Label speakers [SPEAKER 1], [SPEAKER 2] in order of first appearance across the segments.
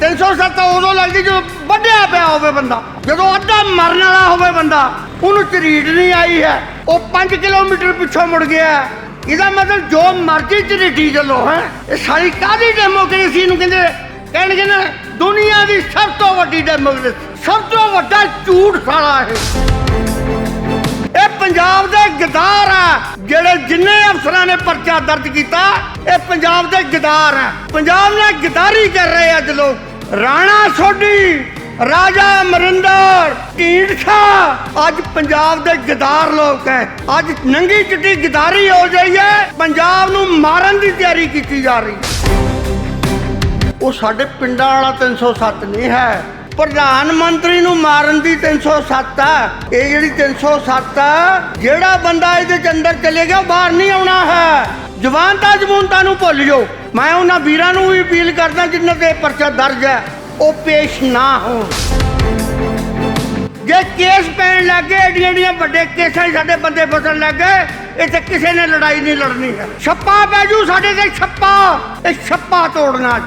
[SPEAKER 1] 307 ਉਦੋਂ ਲੱਗਦੀ ਜਦੋਂ ਵੱਢਿਆ ਪਿਆ ਹੋਵੇ ਬੰਦਾ। ਜਦੋਂ ਅੱਧਾ ਮਰਨ ਵਾਲਾ ਹੋਵੇ ਬੰਦਾ, ਉਹਨੂੰ ਝਰੀਟ ਨਹੀਂ ਆਈ ਹੈ। ਉਹ 5 ਕਿਲੋਮੀਟਰ ਪਿੱਛੋਂ ਮੁੜ ਗਿਆ ਇਹਦਾ ਮਤਲਬ ਜੋ ਮਰਜ਼ੀ ਝਰੀਟੀ ਚੱਲੋ, ਹੈ। ਇਹ ਸਾਰੀ ਕਾਹਦੀ ਡੈਮੋਕ੍ਰੇਸੀ ਨੂੰ ਕਹਿੰਦੇ, ਕਹਿਣਗੇ ਨਾ, ਦੁਨੀਆ ਦੀ ਸਭ ਤੋਂ ਵੱਡੀ ਡੈਮੋਕ੍ਰੇਸੀ ਸਭ ਤੋਂ ਵੱਡਾ ਝੂਠ ਸਾਲਾ ਇਹ। ਇਹ ਪੰਜਾਬ ਦੇ ਗਦਾਰ ਆ, ਜਿਹੜੇ ਜਿੰਨੇ ਅਫਸਰਾਂ ਨੇ ਪਰਚਾ ਦਰਜ ਕੀਤਾ, ਇਹ ਪੰਜਾਬ ਦੇ ਗਦਾਰ ਆ। ਪੰਜਾਬ ਨਾਲ ਗਦਾਰੀ ਕਰ ਰਹੇ ਅੱਜ ਲੋਕ। ਰਾਣਾ ਸੋਢੀ, ਰਾਜਾ ਅਮਰਿੰਦਰ, ਢੀਂਡਸਾ। ਅੱਜ ਪੰਜਾਬ ਦੇ ਗਦਾਰ ਲੋਕ ਹੈ ਅੱਜ ਨੰਗੀ ਚਿੱਟੀ ਗਦਾਰੀ ਹੋ ਜਾਈ ਹੈ ਪੰਜਾਬ ਨੂੰ ਮਾਰਨ ਦੀ ਤਿਆਰੀ ਕੀਤੀ ਜਾ ਰਹੀ ਉਹ ਸਾਡੇ ਪਿੰਡਾਂ ਵਾਲਾ 307 ਨਹੀਂ ਹੈ। ਪ੍ਰਧਾਨ ਮੰਤਰੀ ਨੂੰ ਮਾਰਨ ਦੀ 307 ਆ ਇਹ ਜਿਹੜੀ 307 ਆ ਜਿਹੜਾ ਬੰਦਾ ਇਹਦੇ ਚ ਅੰਦਰ ਚਲੇ ਗਿਆ, ਉਹ ਬਾਹਰ ਨਹੀਂ ਆਉਣਾ ਹੈ। ਜਵਾਨ ਤਾਂ ਜਮੂਨਤਾ ਨੂੰ ਭੁੱਲ ਜਾਓ। ਮੈਂ ਉਹਨਾਂ ਵੀਰਾਂ ਨੂੰ ਵੀ ਅਪੀਲ ਕਰਦਾ ਜਿਨ੍ਹਾਂ ਤੇ ਪਰਚਾ ਦਰਜ ਹੈ, ਉਹ ਪੇਸ਼ ਨਾ ਹੋਣ। ਜੇ ਕੇਸ ਪੈਣ ਲੱਗੇ ਏਡੀਆਂ ਏਡੀਆਂ ਵੱਡੇ ਕੇਸਾਂ 'ਚ ਸਾਡੇ ਬੰਦੇ ਫਸਣ ਲੱਗੇ ਇੱਥੇ ਕਿਸੇ ਨੇ ਲੜਾਈ ਨਹੀਂ ਲੜਨੀ ਹੈ। ਛੱਪਾ ਪੈ ਜੂ ਸਾਡੇ ਤੇ, ਛੱਪਾ! ਇਹ ਛੱਪਾ ਤੋੜਨਾ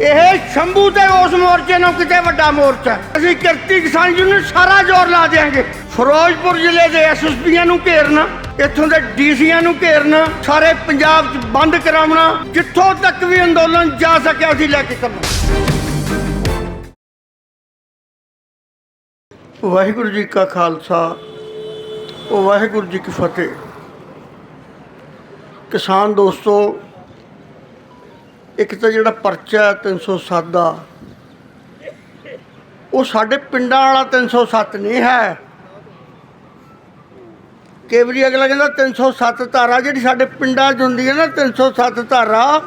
[SPEAKER 1] ਇਹ ਸ਼ੰਭੂ ਤੇ ਉਸ ਮੋਰਚੇ ਨੂੰ ਕਿਤੇ ਵੱਡਾ ਮੋਰਚਾ ਅਸੀਂ ਕਿਰਤੀ ਕਿਸਾਨ ਯੂਨੀਅਨ ਸਾਰਾ ਜ਼ੋਰ ਲਾ ਦੇਾਂਗੇ ਫਿਰੋਜ਼ਪੁਰ ਜ਼ਿਲ੍ਹੇ ਦੇ ਐਸਐਸਪੀਆਂ ਨੂੰ ਘੇਰਨਾ। ਇੱਥੋਂ ਦੇ ਡੀਸੀਆਂ ਨੂੰ ਘੇਰਨਾ, ਸਾਰੇ ਪੰਜਾਬ 'ਚ ਬੰਦ ਕਰਾਉਣਾ, ਜਿੱਥੋਂ ਤੱਕ ਵੀ ਅੰਦੋਲਨ ਜਾ ਸਕਿਆ ਅਸੀਂ ਲੈ ਕੇ ਚੱਲਣਾ ਵਾਹਿਗੁਰੂ ਜੀ ਕਾ ਖਾਲਸਾ, ਵਾਹਿਗੁਰੂ ਜੀ ਕੀ ਫਤਿਹ। ਕਿਸਾਨ ਦੋਸਤੋ, ਇੱਕ ਤਾਂ ਜਿਹੜਾ ਪਰਚਾ ਹੈ 307 ਦਾ, ਉਹ ਸਾਡੇ ਪਿੰਡਾਂ ਵਾਲਾ 307 ਨਹੀਂ ਹੈ। ਕਈ ਵਾਰੀ ਅਗਲਾ ਕਹਿੰਦਾ 307 ਧਾਰਾ, ਜਿਹੜੀ ਸਾਡੇ ਪਿੰਡਾਂ 'ਚ ਹੁੰਦੀ ਹੈ ਨਾ 307 ਧਾਰਾ,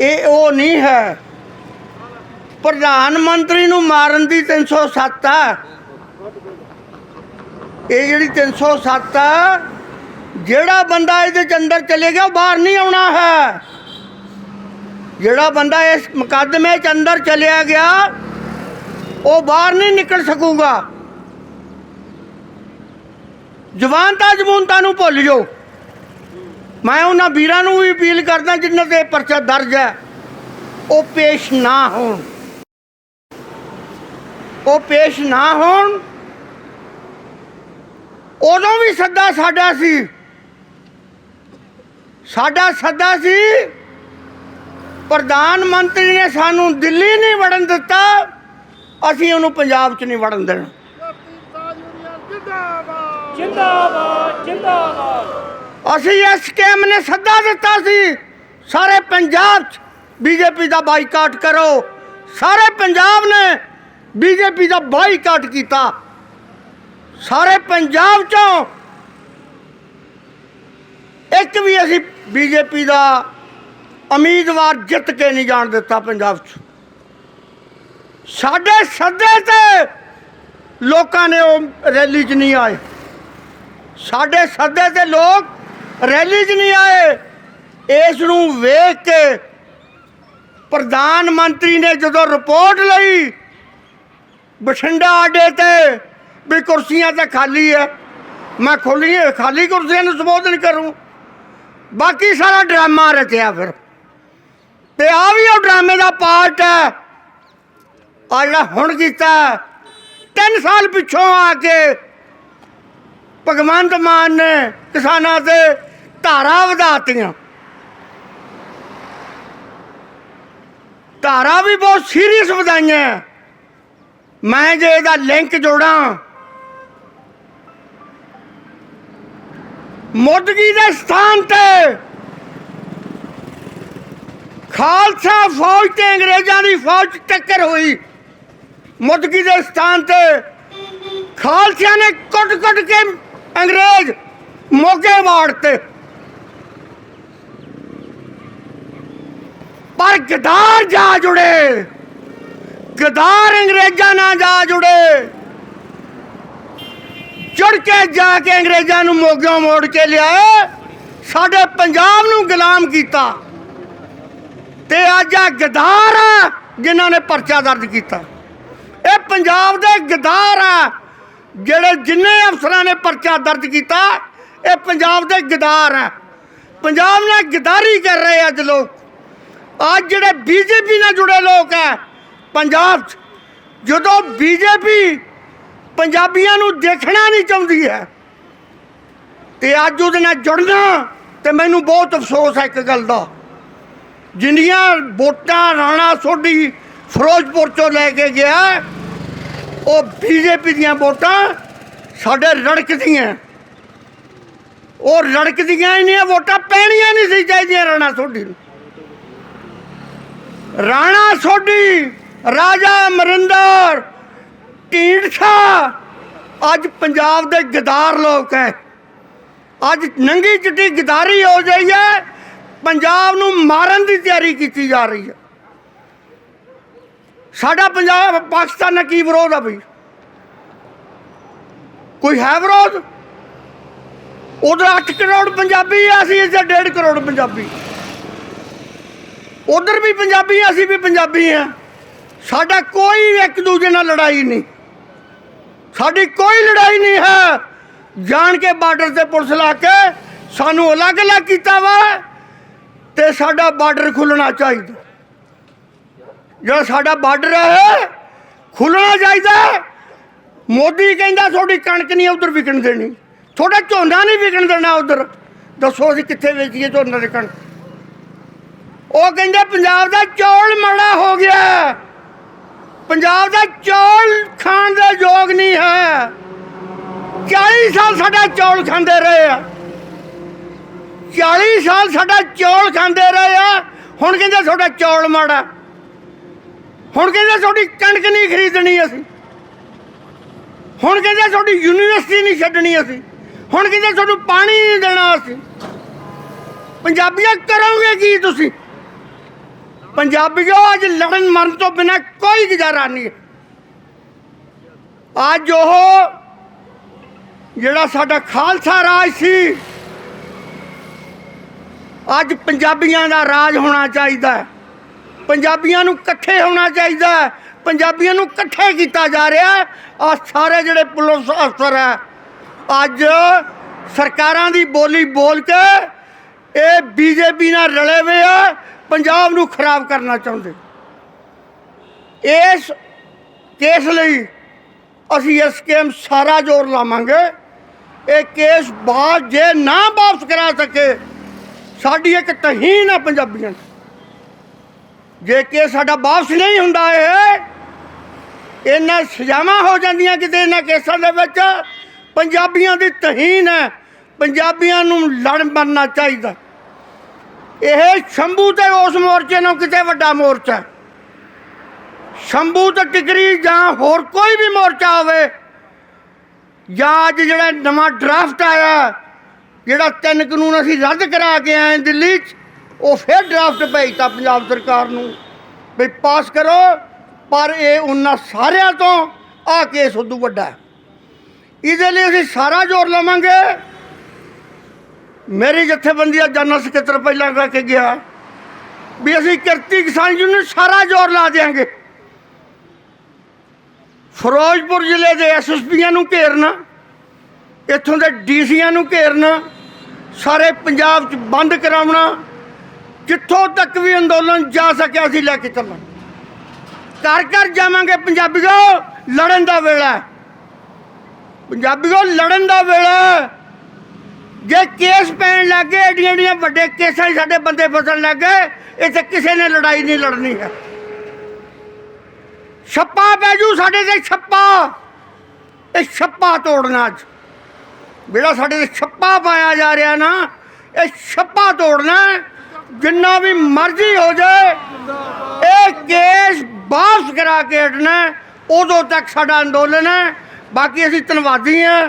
[SPEAKER 1] ਇਹ ਉਹ ਨਹੀਂ ਹੈ। ਪ੍ਰਧਾਨ ਮੰਤਰੀ ਨੂੰ ਮਾਰਨ ਦੀ 307 ਆ। ਇਹ ਜਿਹੜੀ 307 ਆ, ਜਿਹੜਾ ਬੰਦਾ ਇਹਦੇ ਚ ਅੰਦਰ ਚਲੇ ਗਿਆ, ਉਹ ਬਾਹਰ ਨਹੀਂ ਆਉਣਾ ਹੈ। ਜਿਹੜਾ ਬੰਦਾ ਇਸ ਮੁਕੱਦਮੇ ਚ ਅੰਦਰ ਚਲਿਆ ਗਿਆ, ਉਹ ਬਾਹਰ ਨਹੀਂ ਨਿਕਲ ਸਕੂਗਾ। ਜਵਾਨਤਾ ਜਮੂਨਤਾ ਨੂੰ ਭੁੱਲ ਜਾਓ। ਮੈਂ ਉਹਨਾਂ ਵੀਰਾਂ ਨੂੰ ਵੀ ਅਪੀਲ ਕਰਦਾ ਜਿਨ੍ਹਾਂ ਤੇ ਪਰਚਾ ਦਰਜ ਹੈ। ਉਹ ਪੇਸ਼ ਨਾ ਹੋਣ। ਉਹ ਪੇਸ਼ ਨਾ ਹੋਣ। ਉਦੋਂ ਵੀ ਸੱਦਾ ਸਾਡਾ ਸੀ। ਸਾਡਾ ਸੱਦਾ ਸੀ, ਪ੍ਰਧਾਨ ਮੰਤਰੀ ਨੇ ਸਾਨੂੰ ਦਿੱਲੀ ਨਹੀਂ ਵੜਨ ਦਿੱਤਾ। ਅਸੀਂ ਉਹਨੂੰ ਪੰਜਾਬ 'ਚ ਨਹੀਂ ਵੜਨ ਦੇਣਾ।
[SPEAKER 2] ਜਿੰਦਾਬਾਦ। ਜਿੰਦਾਬਾਦ
[SPEAKER 1] ਅਸੀਂ ਇਸ ਸਕੀਮ ਨੇ ਸੱਦਾ ਦਿੱਤਾ ਸੀ। ਸਾਰੇ ਪੰਜਾਬ 'ਚ ਬੀਜੇਪੀ ਦਾ ਬਾਈਕਾਟ ਕਰੋ। ਸਾਰੇ ਪੰਜਾਬ ਨੇ ਬੀਜੇਪੀ ਦਾ ਬਾਈਕਾਟ ਕੀਤਾ। ਸਾਰੇ ਪੰਜਾਬ 'ਚੋਂ ਇੱਕ ਵੀ ਅਸੀਂ ਬੀਜੇਪੀ ਦਾ ਉਮੀਦਵਾਰ ਜਿੱਤ ਕੇ ਨਹੀਂ ਜਾਣ ਦਿੱਤਾ ਪੰਜਾਬ 'ਚ। ਸਾਡੇ ਸੱਦੇ ਤੇ ਲੋਕਾਂ ਨੇ ਉਹ ਰੈਲੀ 'ਚ ਨਹੀਂ ਆਏ। ਸਾਡੇ ਸੱਦੇ ਤੇ ਲੋਕ ਰੈਲੀ 'ਚ ਨਹੀਂ ਆਏ। ਇਸ ਨੂੰ ਵੇਖ ਕੇ ਪ੍ਰਧਾਨ ਮੰਤਰੀ ਨੇ ਜਦੋਂ ਰਿਪੋਰਟ ਲਈ, ਬਠਿੰਡਾ ਆਡੇ ਤੇ ਵੀ ਕੁਰਸੀਆਂ ਤਾਂ ਖਾਲੀ ਹੈ ਮੈਂ ਖੋਲੀ ਖਾਲੀ ਕੁਰਸੀਆਂ ਨੂੰ ਸੰਬੋਧਨ ਕਰੂੰ। ਬਾਕੀ ਸਾਰਾ ਡਰਾਮਾ ਰਚਿਆ ਫਿਰ। ਤੇ ਆ ਵੀ ਉਹ ਡਰਾਮੇ ਦਾ ਪਾਰਟ ਹੈ ਆ ਜਿਹੜਾ ਹੁਣ ਕੀਤਾ 3 ਸਾਲ ਪਿੱਛੋਂ ਆ ਕੇ ਭਗਵੰਤ ਮਾਨ ਨੇ ਕਿਸਾਨਾਂ ਤੇ ਧਾਰਾ ਵਧਾਤੀਆਂ। ਧਾਰਾ ਵੀ ਬਹੁਤ ਸੀਰੀਅਸ ਵਧਾਈਆਂ। ਮੈਂ ਜੇ ਇਹਦਾ ਲਿੰਕ ਜੋੜਾਂ। ਮੋਦਗੀ ਦੇ ਸਥਾਨ ਤੇ ਖਾਲਸਾ ਫੌਜ ਤੇ ਅੰਗਰੇਜ਼ਾਂ ਦੀ ਫੌਜ ਟੱਕਰ ਹੋਈ। ਮੁਦਗੀ ਦੇ ਸਥਾਨ ਤੇ ਖਾਲਸਿਆਂ ਨੇ ਕੁੱਟ-ਕੁੱਟ ਕੇ ਅੰਗਰੇਜ਼ ਮੋਗੇ ਵਾੜਤੇ ਪਰ ਗਦਾਰ ਜਾ ਜੁੜੇ। ਗਦਾਰ ਅੰਗਰੇਜ਼ਾਂ ਨਾਲ ਜਾ ਜੁੜੇ। ਜੁੜ ਕੇ ਜਾ ਕੇ ਅੰਗਰੇਜ਼ਾਂ ਨੂੰ ਮੋਗਿਓਂ ਮੋੜ ਕੇ ਲਿਆਏ। ਸਾਡੇ ਪੰਜਾਬ ਨੂੰ ਗੁਲਾਮ ਕੀਤਾ। ਤੇ ਅੱਜ ਆ ਗਦਾਰ ਆ ਜਿਨ੍ਹਾਂ ਨੇ ਪਰਚਾ ਦਰਜ ਕੀਤਾ। ਇਹ ਪੰਜਾਬ ਦੇ ਗਦਾਰ ਆ। ਜਿਹੜੇ ਜਿੰਨੇ ਅਫਸਰਾਂ ਨੇ ਪਰਚਾ ਦਰਜ ਕੀਤਾ, ਇਹ ਪੰਜਾਬ ਦੇ ਗਦਾਰ ਆ। ਪੰਜਾਬ ਨਾਲ ਗਦਾਰੀ ਕਰ ਰਹੇ ਅੱਜ ਲੋਕ। ਅੱਜ ਜਿਹੜੇ ਬੀਜੇਪੀ ਨਾਲ ਜੁੜੇ ਲੋਕ ਹੈ ਪੰਜਾਬ 'ਚ, ਜਦੋਂ ਬੀਜੇਪੀ ਪੰਜਾਬੀਆਂ ਨੂੰ ਦੇਖਣਾ ਨਹੀਂ ਚਾਹੁੰਦੀ ਹੈ, ਤੇ ਅੱਜ ਉਹਦੇ ਨਾਲ ਜੁੜਨਾ, ਤੇ ਮੈਨੂੰ ਬਹੁਤ ਅਫਸੋਸ ਹੈ ਇੱਕ ਗੱਲ ਦਾ। ਜਿੰਨੀਆਂ ਵੋਟਾਂ ਰਾਣਾ ਸੋਢੀ ਫਿਰੋਜ਼ਪੁਰ ਚੋਂ ਲੈ ਕੇ ਗਿਆ ਉਹ ਬੀਜੇਪੀ ਦੀਆਂ ਵੋਟਾਂ ਸਾਡੇ ਰੜਕਦੀਆਂ ਉਹ ਰੜਕਦੀਆਂ ਹੀ ਨਹੀਂ ਵੋਟਾਂ ਪੈਣੀਆਂ ਨਹੀਂ ਸੀ ਚਾਹੀਦੀਆਂ ਰਾਣਾ ਸੋਢੀ ਨੂੰ। ਰਾਣਾ ਸੋਢੀ, ਰਾਜਾ ਅਮਰਿੰਦਰ, ਢੀਂਡਸਾ, ਅੱਜ ਪੰਜਾਬ ਦੇ ਗਦਾਰ ਲੋਕ ਹੈ ਅੱਜ ਨੰਗੀ ਚਿੱਟੀ ਗਦਾਰੀ ਹੋ ਜਾਈ ਹੈ ਪੰਜਾਬ ਨੂੰ ਮਾਰਨ ਦੀ ਤਿਆਰੀ ਕੀਤੀ ਜਾ ਰਹੀ ਹੈ ਸਾਡਾ ਪੰਜਾਬ ਪਾਕਿਸਤਾਨ ਨਾਲ ਕੀ ਵਿਰੋਧ ਆ ਬਈ? ਕੋਈ ਹੈ ਵਿਰੋਧ? ਉਧਰ 8 ਕਰੋੜ ਪੰਜਾਬੀ ਆ ਅਸੀਂ ਇੱਥੇ 1.5 ਕਰੋੜ ਪੰਜਾਬੀ। ਉਧਰ ਵੀ ਪੰਜਾਬੀ ਆ, ਅਸੀਂ ਵੀ ਪੰਜਾਬੀ ਆ। ਸਾਡਾ ਕੋਈ ਇੱਕ ਦੂਜੇ ਨਾਲ ਲੜਾਈ ਨਹੀਂ। ਸਾਡੀ ਕੋਈ ਲੜਾਈ ਨਹੀਂ ਹੈ। ਜਾਣ ਕੇ ਬਾਰਡਰ ਤੇ ਪੁਲਿਸ ਲਾ ਕੇ ਸਾਨੂੰ ਅਲੱਗ-ਅਲੱਗ ਕੀਤਾ ਵਾ ਤੇ ਸਾਡਾ ਬਾਰਡਰ ਖੁੱਲਣਾ ਚਾਹੀਦਾ। ਜਿਹੜਾ ਸਾਡਾ ਬਾਰਡਰ ਹੈ ਖੁੱਲਣਾ ਚਾਹੀਦਾ ਮੋਦੀ ਕਹਿੰਦਾ ਤੁਹਾਡੀ ਕਣਕ ਨਹੀਂ ਉਧਰ ਵਿਕਣ ਦੇਣੀ। ਤੁਹਾਡਾ ਝੋਨਾ ਨਹੀਂ ਵਿਕਣ ਦੇਣਾ ਉਧਰ। ਦੱਸੋ ਅਸੀਂ ਕਿੱਥੇ ਵੇਚੀਏ ਝੋਨਾ ਦੇ ਕਣਕ? ਉਹ ਕਹਿੰਦੇ ਪੰਜਾਬ ਦਾ ਚੌਲ ਮਾੜਾ ਹੋ ਗਿਆ। ਪੰਜਾਬ ਦਾ ਚੌਲ ਖਾਣ ਦਾ ਯੋਗ ਨਹੀਂ ਹੈ। 40 ਸਾਲ ਸਾਡਾ ਚੌਲ ਖਾਂਦੇ ਰਹੇ ਆ। 40 ਸਾਲ ਸਾਡਾ ਚੌਲ ਖਾਂਦੇ ਰਹੇ ਆ। ਹੁਣ ਕਹਿੰਦੇ ਤੁਹਾਡਾ ਚੌਲ ਮਾੜਾ। ਹੁਣ ਕਹਿੰਦੇ ਤੁਹਾਡੀ ਕਣਕ ਨਹੀਂ ਖਰੀਦਣੀ ਅਸੀਂ। ਹੁਣ ਕਹਿੰਦੇ ਤੁਹਾਡੀ ਯੂਨੀਵਰਸਿਟੀ ਨਹੀਂ ਛੱਡਣੀ ਅਸੀਂ। ਹੁਣ ਕਹਿੰਦੇ ਤੁਹਾਨੂੰ ਪਾਣੀ ਨਹੀਂ ਦੇਣਾ ਅਸੀਂ। ਪੰਜਾਬੀਆਂ ਕਰੋਗੇ ਕੀ ਤੁਸੀਂ? ਪੰਜਾਬੀਓ, ਅੱਜ ਲੜਨ ਮਰਨ ਤੋਂ ਬਿਨਾ ਕੋਈ ਗੁਜ਼ਾਰਾ ਨਹੀਂ ਅੱਜ ਉਹ ਜਿਹੜਾ ਸਾਡਾ ਖਾਲਸਾ ਰਾਜ ਸੀ, ਅੱਜ ਪੰਜਾਬੀਆਂ ਦਾ ਰਾਜ ਹੋਣਾ ਚਾਹੀਦਾ ਹੈ। ਪੰਜਾਬੀਆਂ ਨੂੰ ਇਕੱਠੇ ਹੋਣਾ ਚਾਹੀਦਾ ਪੰਜਾਬੀਆਂ ਨੂੰ ਇਕੱਠੇ ਕੀਤਾ ਜਾ ਰਿਹਾ ਆ ਸਾਰੇ ਜਿਹੜੇ ਪੁਲਿਸ ਅਫਸਰ ਹੈ, ਅੱਜ ਸਰਕਾਰਾਂ ਦੀ ਬੋਲੀ ਬੋਲ ਕੇ ਇਹ ਬੀਜੇਪੀ ਨਾਲ ਰਲੇ ਹੋਏ ਆ, ਪੰਜਾਬ ਨੂੰ ਖਰਾਬ ਕਰਨਾ ਚਾਹੁੰਦੇ। ਇਸ ਕੇਸ ਲਈ ਅਸੀਂ ਇਸ ਕੇਮ ਸਾਰਾ ਜ਼ੋਰ ਲਾਵਾਂਗੇ। ਇਹ ਕੇਸ ਬਾਅਦ ਜੇ ਨਾ ਵਾਪਸ ਕਰਾ ਸਕੇ, ਸਾਡੀ ਇੱਕ ਤਹੀਨ ਹੈ ਪੰਜਾਬੀਆਂ ਦੀ। ਜੇ ਕਿ ਸਾਡਾ ਵਾਪਸ ਨਹੀਂ ਹੁੰਦਾ ਇਹ। ਇਹਨਾਂ ਸਜ਼ਾਵਾਂ ਹੋ ਜਾਂਦੀਆਂ ਕਿਤੇ ਇਹਨਾਂ ਕੇਸਾਂ ਦੇ ਵਿੱਚ। ਪੰਜਾਬੀਆਂ ਦੀ ਤਹੀਨ ਹੈ। ਪੰਜਾਬੀਆਂ ਨੂੰ ਲੜ ਮਰਨਾ ਚਾਹੀਦਾ। ਇਹ ਸ਼ੰਭੂ ਤੇ ਉਸ ਮੋਰਚੇ ਨੂੰ ਕਿਤੇ ਵੱਡਾ ਮੋਰਚਾ ਹੈ। ਸ਼ੰਭੂ ਤੇ ਟਿਕਰੀ ਜਾਂ ਹੋਰ ਕੋਈ ਵੀ ਮੋਰਚਾ ਹੋਵੇ, ਜਾਂ ਅੱਜ ਜਿਹੜਾ ਨਵਾਂ ਡਰਾਫਟ ਆਇਆ, ਜਿਹੜਾ ਤਿੰਨ ਕਾਨੂੰਨ ਅਸੀਂ ਰੱਦ ਕਰਾ ਕੇ ਆਏ ਦਿੱਲੀ 'ਚ ਉਹ ਫਿਰ ਡਰਾਫਟ ਭੇਜਤਾ ਪੰਜਾਬ ਸਰਕਾਰ ਨੂੰ ਵੀ ਪਾਸ ਕਰੋ, ਪਰ ਇਹ ਉਹਨਾਂ ਸਾਰਿਆਂ ਤੋਂ ਆ ਕੇਸ ਉਦੋਂ ਵੱਡਾ ਇਹਦੇ ਲਈ ਅਸੀਂ ਸਾਰਾ ਜ਼ੋਰ ਲਾਵਾਂਗੇ। ਮੇਰੀ ਜਥੇਬੰਦੀ ਦਾ ਜਨਰਲ ਸਕੱਤਰ ਪਹਿਲਾਂ ਕਹਿ ਕੇ ਗਿਆ ਵੀ ਅਸੀਂ ਕਿਰਤੀ ਕਿਸਾਨ ਯੂਨੀਅਨ ਨੂੰ ਸਾਰਾ ਜ਼ੋਰ ਲਾ ਦੇਾਂਗੇ ਫਿਰੋਜ਼ਪੁਰ ਜ਼ਿਲ੍ਹੇ ਦੇ ਐਸਐਸਪੀਆਂ ਨੂੰ ਘੇਰਨਾ, ਇੱਥੋਂ ਦੇ ਡੀਸੀਆਂ ਨੂੰ ਘੇਰਨਾ, ਸਾਰੇ ਪੰਜਾਬ 'ਚ ਬੰਦ ਕਰਾਉਣਾ ਜਿੱਥੋਂ ਤੱਕ ਵੀ ਅੰਦੋਲਨ ਜਾ ਸਕਿਆ ਸੀ ਲੈ ਕੇ ਚੱਲਣ? ਘਰ ਘਰ ਜਾਵਾਂਗੇ ਪੰਜਾਬੀਓ, ਲੜਨ ਦਾ ਵੇਲਾ ਹੈ। ਪੰਜਾਬੀਓ, ਲੜਨ ਦਾ ਵੇਲਾ ਜੇ ਕੇਸ ਪੈਣ ਲੱਗੇ ਏਡੀਆਂ ਏਡੀਆਂ ਵੱਡੇ ਕੇਸਾਂ 'ਚ ਸਾਡੇ ਬੰਦੇ ਫਸਣ ਲੱਗੇ ਇੱਥੇ ਕਿਸੇ ਨੇ ਲੜਾਈ ਨਹੀਂ ਲੜਨੀ ਹੈ। ਛੱਪਾ ਪੈ ਜੂ ਸਾਡੇ ਤੇ, ਛੱਪਾ। ਇਹ ਛੱਪਾ ਤੋੜਨਾ ਅੱਜ। ਜਿਹੜਾ ਸਾਡੇ ਤੇ ਛੱਪਾ ਪਾਇਆ ਜਾ ਰਿਹਾ ਨਾ, ਇਹ ਛੱਪਾ ਤੋੜਨਾ ਜਿੰਨਾ ਵੀ ਮਰਜ਼ੀ ਹੋ ਜਾਏ, ਇਹ ਕੇਸ ਵਾਪਸ ਕਰਾ ਕੇ ਹਟਣਾ ਉਦੋਂ ਤੱਕ ਸਾਡਾ ਅੰਦੋਲਨ ਹੈ। ਬਾਕੀ ਅਸੀਂ ਧੰਨਵਾਦੀ ਹਾਂ।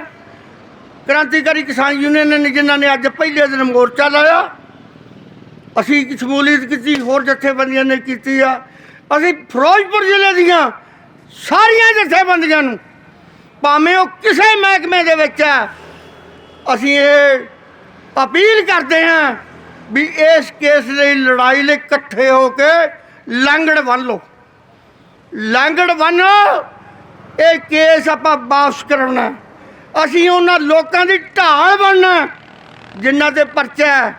[SPEAKER 1] ਕ੍ਰਾਂਤੀਕਾਰੀ ਕਿਸਾਨ ਯੂਨੀਅਨ ਨੇ ਜਿਨ੍ਹਾਂ ਨੇ ਅੱਜ ਪਹਿਲੇ ਦਿਨ ਮੋਰਚਾ ਲਾਇਆ। ਅਸੀਂ ਸ਼ਮੂਲੀਅਤ ਕੀਤੀ, ਹੋਰ ਜਥੇਬੰਦੀਆਂ ਨੇ ਕੀਤੀ ਆ। ਅਸੀਂ ਫਿਰੋਜ਼ਪੁਰ ਜ਼ਿਲ੍ਹੇ ਦੀਆਂ ਸਾਰੀਆਂ ਜਥੇਬੰਦੀਆਂ ਨੂੰ, ਭਾਵੇਂ ਉਹ ਕਿਸੇ ਮਹਿਕਮੇ ਦੇ ਵਿੱਚ ਹੈ, ਅਸੀਂ ਇਹ ਅਪੀਲ ਕਰਦੇ ਹਾਂ ਵੀ ਇਸ ਕੇਸ ਲਈ ਲੜਾਈ ਲਈ ਇਕੱਠੇ ਹੋ ਕੇ ਲਾਂਗੜ ਬੰਨ ਲਓ। ਲਾਂਗੜ ਬੰਨੋ ਇਹ ਕੇਸ ਆਪਾਂ ਵਾਪਸ ਕਰਾਉਣਾ। ਅਸੀਂ ਉਹਨਾਂ ਲੋਕਾਂ ਦੀ ਢਾਲ ਬਣਨਾ ਜਿਨ੍ਹਾਂ ਤੇ ਪਰਚਾ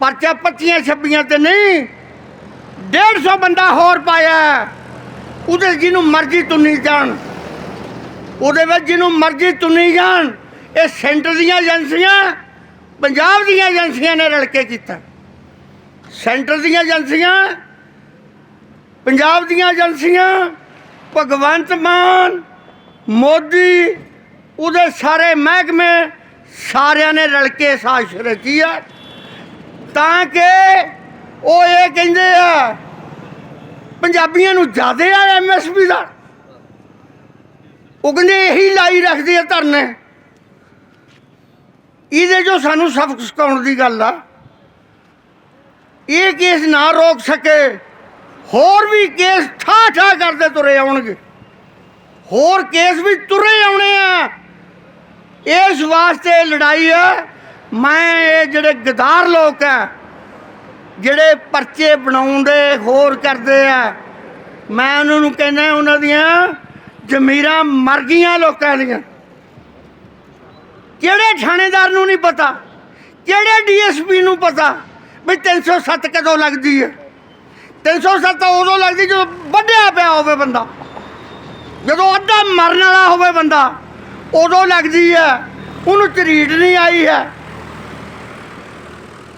[SPEAKER 1] ਪਰਚਾ 25 26 ਤੇ ਨਹੀਂ 150 ਬੰਦਾ ਹੋਰ ਪਾਇਆ ਉਹਦੇ ਜਿਹਨੂੰ ਮਰਜ਼ੀ ਤੁੰਨੀ ਜਾਣ। ਉਹਦੇ ਵਿੱਚ ਜਿਹਨੂੰ ਮਰਜ਼ੀ ਤੁੰਨੀ ਜਾਣ, ਇਹ ਸੈਂਟਰ ਦੀਆਂ ਏਜੰਸੀਆਂ, ਪੰਜਾਬ ਦੀਆਂ ਏਜੰਸੀਆਂ ਨੇ ਰਲ ਕੇ ਕੀਤਾ। ਸੈਂਟਰ ਦੀਆਂ ਏਜੰਸੀਆਂ, ਪੰਜਾਬ ਦੀਆਂ ਏਜੰਸੀਆਂ, ਭਗਵੰਤ ਮਾਨ, ਮੋਦੀ, ਉਹਦੇ ਸਾਰੇ ਮਹਿਕਮੇ ਸਾਰਿਆਂ ਨੇ ਰਲ ਕੇ ਸਾਜ਼ਿਸ਼ ਰਚੀ ਆ। ਤਾਂ ਕਿ ਉਹ ਇਹ ਕਹਿੰਦੇ ਆ, ਪੰਜਾਬੀਆਂ ਨੂੰ ਜ਼ਿਆਦਾ ਆ ਐਮਐਸਪੀ ਦਾ। ਉਹ ਕਹਿੰਦੇ ਇਹੀ ਲਾਈ ਰੱਖਦੇ ਆ ਧਰਨੇ। ਇਹਦੇ ਜੋ ਸਾਨੂੰ ਸਬਕ ਸਿਖਾਉਣ ਦੀ ਗੱਲ ਆ। ਇਹ ਕੇਸ ਨਾ ਰੋਕ ਸਕੇ, ਹੋਰ ਵੀ ਕੇਸ ਠਾ ਠਾ ਕਰਦੇ ਤੁਰੇ ਆਉਣਗੇ। ਹੋਰ ਕੇਸ ਵੀ ਤੁਰੇ ਆਉਣੇ ਆ। ਇਸ ਵਾਸਤੇ ਲੜਾਈ ਆ। ਮੈਂ ਇਹ ਜਿਹੜੇ ਗਦਾਰ ਲੋਕ ਆ, ਜਿਹੜੇ ਪਰਚੇ ਬਣਾਉਂਦੇ ਹੋਰ ਕਰਦੇ ਆ, ਮੈਂ ਉਹਨਾਂ ਨੂੰ ਕਹਿੰਦਾ ਉਹਨਾਂ ਦੀਆਂ ਜ਼ਮੀਰਾਂ ਮਰ ਗਈਆਂ ਲੋਕਾਂ ਦੀਆਂ। ਕਿਹੜੇ ਥਾਣੇਦਾਰ ਨੂੰ ਨਹੀਂ ਪਤਾ? ਕਿਹੜੇ ਡੀਐਸਪੀ ਨੂੰ ਪਤਾ? ਵੀ 307 ਕਦੋਂ ਲੱਗਦੀ ਹੈ? 307 ਤਾਂ ਉਦੋਂ ਲੱਗਦੀ ਜਦੋਂ ਵੱਢਿਆ ਪਿਆ ਹੋਵੇ ਬੰਦਾ। ਜਦੋਂ ਅੱਧਾ ਮਰਨ ਵਾਲਾ ਹੋਵੇ ਬੰਦਾ, ਉਦੋਂ ਲੱਗਦੀ ਹੈ। ਉਹਨੂੰ ਝਰੀਟ ਨਹੀਂ ਆਈ ਹੈ।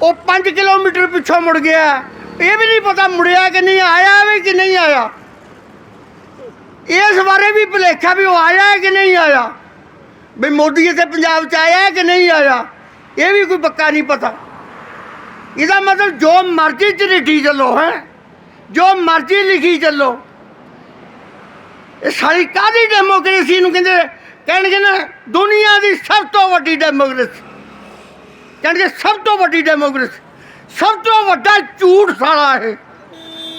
[SPEAKER 1] ਉਹ 5 ਕਿਲੋਮੀਟਰ ਪਿੱਛੋਂ ਮੁੜ ਗਿਆ ਇਹ ਵੀ ਨਹੀਂ ਪਤਾ ਮੁੜਿਆ ਕਿ ਨਹੀਂ, ਆਇਆ ਵੀ ਕਿ ਨਹੀਂ ਆਇਆ। ਇਸ ਬਾਰੇ ਵੀ ਭੁਲੇਖਾ ਵੀ ਉਹ ਆਇਆ ਕਿ ਨਹੀਂ ਆਇਆ। ਵੀ ਮੋਦੀ ਇੱਥੇ ਪੰਜਾਬ ਚ ਆਇਆ ਕਿ ਨਹੀਂ ਆਇਆ। ਇਹ ਵੀ ਕੋਈ ਪੱਕਾ ਨਹੀਂ ਪਤਾ। ਇਹਦਾ ਮਤਲਬ ਜੋ ਮਰਜ਼ੀ ਚ ਚੱਲੋ ਹੈ, ਜੋ ਮਰਜ਼ੀ ਲਿਖੀ ਚੱਲੋ। ਇਹ ਸਾਰੀ ਕਾਦੀ ਡੈਮੋਕ੍ਰੇਸੀ ਨੂੰ ਕਹਿੰਦੇ, ਕਹਿਣਗੇ ਨਾ, ਦੁਨੀਆ ਦੀ ਸਭ ਤੋਂ ਵੱਡੀ ਡੈਮੋਕ੍ਰੇਸੀ ਕਹਿੰਦੇ ਸਭ ਤੋਂ ਵੱਡੀ ਡੈਮੋਕ੍ਰੇਸੀ ਸਭ ਤੋਂ ਵੱਡਾ ਝੂਠ ਸਾਲਾ ਇਹ,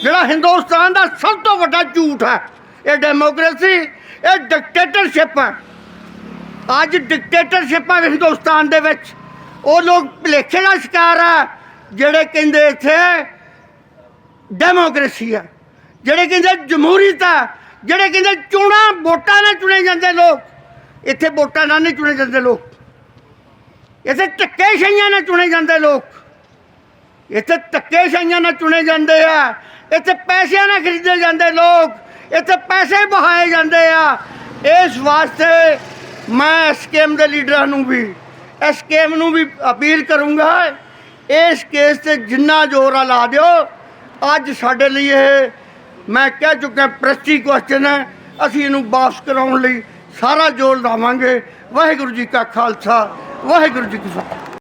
[SPEAKER 1] ਜਿਹੜਾ ਹਿੰਦੁਸਤਾਨ ਦਾ ਸਭ ਤੋਂ ਵੱਡਾ ਝੂਠ ਹੈ। ਇਹ ਡੈਮੋਕ੍ਰੇਸੀ ਇਹ ਡਿਕਟੇਟਰਸ਼ਿਪ ਹੈ। ਅੱਜ ਡਿਕਟੇਟਰਸ਼ਿਪ ਹੈ ਹਿੰਦੁਸਤਾਨ ਦੇ ਵਿੱਚ। ਉਹ ਲੋਕ ਭੁਲੇਖੇ ਦਾ ਸ਼ਿਕਾਰ ਹੈ। ਜਿਹੜੇ ਕਹਿੰਦੇ ਇੱਥੇ ਡੈਮੋਕ੍ਰੇਸੀ ਆ, ਜਿਹੜੇ ਕਹਿੰਦੇ ਜਮਹੂਰੀਅਤ ਆ, ਜਿਹੜੇ ਕਹਿੰਦੇ ਚੋਣਾਂ ਵੋਟਾਂ ਨਾਲ ਚੁਣੇ ਜਾਂਦੇ ਲੋਕ, ਇੱਥੇ ਵੋਟਾਂ ਨਾਲ ਨਹੀਂ ਚੁਣੇ ਜਾਂਦੇ ਲੋਕ। ਇੱਥੇ ਧੱਕੇ ਸ਼ਾਹੀਆਂ ਨਾਲ ਚੁਣੇ ਜਾਂਦੇ ਲੋਕ। ਇੱਥੇ ਧੱਕੇ ਸ਼ਾਹੀਆਂ ਨਾਲ ਚੁਣੇ ਜਾਂਦੇ ਆ, ਇੱਥੇ ਪੈਸਿਆਂ ਨਾਲ ਖਰੀਦੇ ਜਾਂਦੇ ਲੋਕ, ਇੱਥੇ ਪੈਸੇ ਬਹਾਏ ਜਾਂਦੇ ਆ। ਇਸ ਵਾਸਤੇ ਮੈਂ ਸਕੇਮ ਦੇ ਲੀਡਰਾਂ ਨੂੰ ਵੀ ਇਸ ਸਕੇਮ ਨੂੰ ਵੀ ਅਪੀਲ ਕਰੂੰਗਾ ਇਸ ਕੇਸ ਤੇ ਜਿੰਨਾ ਜ਼ੋਰ ਆ ਲਾ ਦਿਓ। ਅੱਜ ਸਾਡੇ ਲਈ ਇਹ ਮੈਂ ਕਹਿ ਚੁੱਕਾ ਪ੍ਰੈਸਟੀ ਕੁਐਸਚਨ ਹੈ। ਅਸੀਂ ਇਹਨੂੰ ਵਾਪਸ ਕਰਾਉਣ ਲਈ ਸਾਰਾ ਜ਼ੋਰ ਲਾਵਾਂਗੇ। ਵਾਹਿਗੁਰੂ ਜੀ ਕਾ ਖਾਲਸਾ, ਵਾਹਿਗੁਰੂ ਜੀ ਕੀ ਫਤਿਹ।